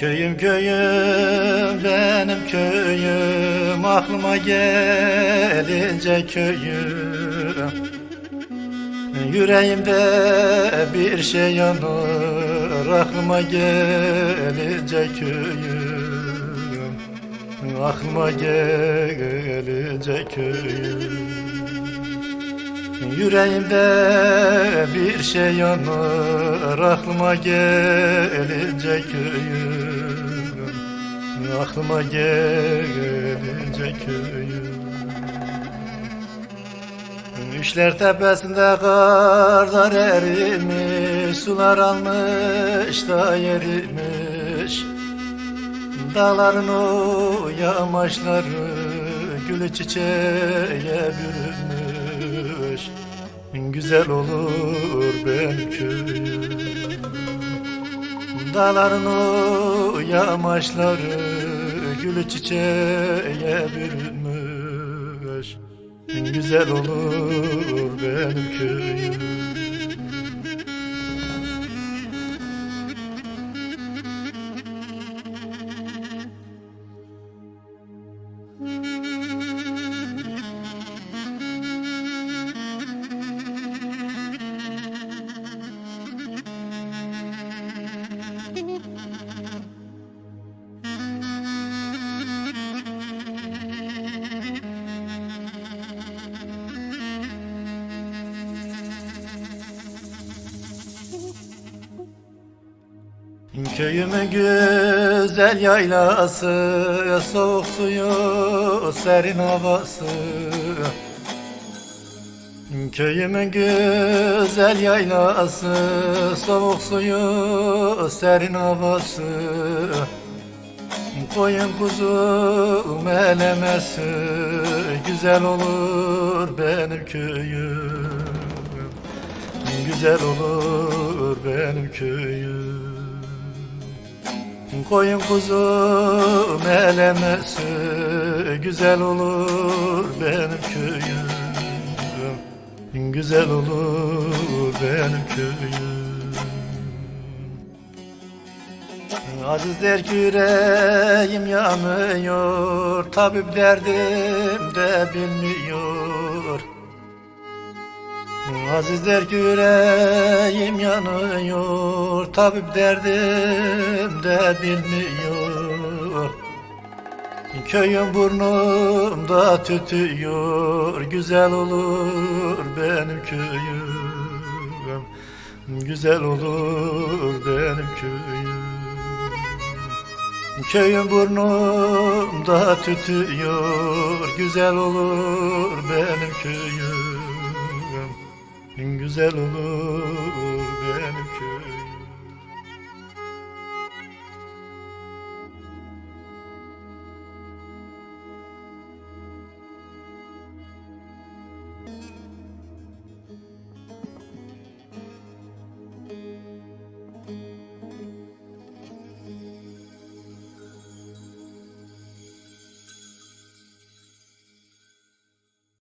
Köyüm köyüm benim köyüm. Aklıma gelince köyüm. Yüreğimde bir şey yanır. Aklıma gelince köyüm. Aklıma gelince köyüm. Yüreğimde bir şey yanır. Aklıma gelince köyüm Aklıma gelince köyüm. Üçler tepesinde karlar erimiş Sular almış da yerimiş. Dağların o yamaçları Gülü çiçeğe bürünmüş. Güzel olur benim köyüm Dağların o yamaçları Gülü çiçeğe bürünmüş. Güzel olur benim köyüm Köyümün güzel yaylası Soğuk suyu, serin havası. Köyümün güzel yaylası Soğuk suyu, serin havası. Koyun kuzu melemesi Güzel olur benim köyüm. Güzel olur benim köyüm Koyun kuzu melemesi Güzel olur benim köyüm. Güzel olur benim köyüm. Aziz der ki yüreğim yanıyor Tabip derdim de bilmiyor Aziz der ki yüreğim yanıyor. Tabip derdim de bilmiyor. Köyüm burnumda tütüyor. Güzel olur benim köyüm. Güzel olur benim köyüm. Köyüm burnumda tütüyor. Güzel olur benim köyüm Güzel olur benim köyüm